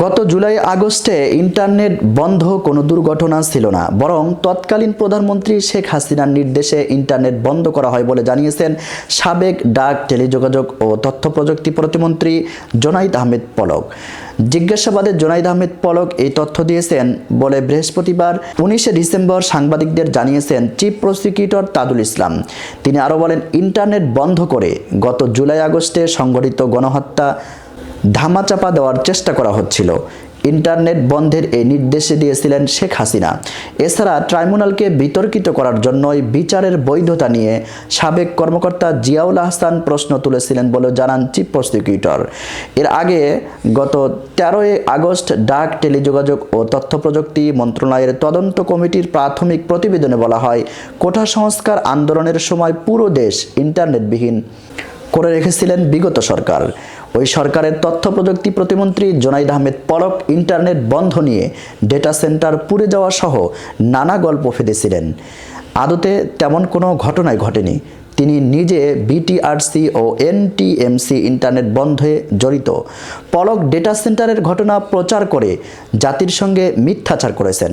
গত জুলাই আগস্টে ইন্টারনেট বন্ধ কোনো দুর্ঘটনা ছিল না, বরং তৎকালীন প্রধানমন্ত্রী শেখ হাসিনার নির্দেশে ইন্টারনেট বন্ধ করা হয় বলে জানিয়েছেন সাবেক ডাক টেলিযোগাযোগ ও তথ্য প্রযুক্তি প্রতিমন্ত্রী জোনাইদ আহমেদ পলক। জিজ্ঞাসাবাদে জোনাইদ আহমেদ পলক এই তথ্য দিয়েছেন বলে বৃহস্পতিবার উনিশে ডিসেম্বর সাংবাদিকদের জানিয়েছেন চিফ প্রসিকিউটর তাদুল ইসলাম। তিনি আরও বলেন, ইন্টারনেট বন্ধ করে গত জুলাই আগস্টে সংঘটিত গণহত্যা ধামাচাপা দেওয়ার চেষ্টা করা হচ্ছিল। ইন্টারনেট বন্ধের এই নির্দেশে দিয়েছিলেন শেখ হাসিনা। এছাড়া ট্রাইব্যুনালকে বিতর্কিত করার জন্যই বিচারের বৈধতা নিয়ে সাবেক কর্মকর্তা জিয়াউল আহসান প্রশ্ন তুলেছিলেন বলে জানান চিফ প্রসিকিউটর। এর আগে গত তেরোই আগস্ট ডাক, টেলিযোগাযোগ ও তথ্য প্রযুক্তি মন্ত্রণালয়ের তদন্ত কমিটির প্রাথমিক প্রতিবেদনে বলা হয়, কোঠা সংস্কার আন্দোলনের সময় পুরো দেশ ইন্টারনেটবিহীন করে রেখেছিলেন বিগত সরকার। ওই সরকারের তথ্য প্রযুক্তি প্রতিমন্ত্রী জোনাইদ আহমেদ পলক ইন্টারনেট বন্ধ নিয়ে ডেটা সেন্টার পুড়ে যাওয়া সহ নানা গল্প ফেলেছিলেন আদতে তেমন কোনো ঘটনাই ঘটেনি। তিনি নিজে বিটিআরসি ও এনটিএমসি ইন্টারনেট বন্ধে জড়িত। পলক ডেটা সেন্টারের ঘটনা প্রচার করে জাতির সঙ্গে মিথ্যাচার করেছেন।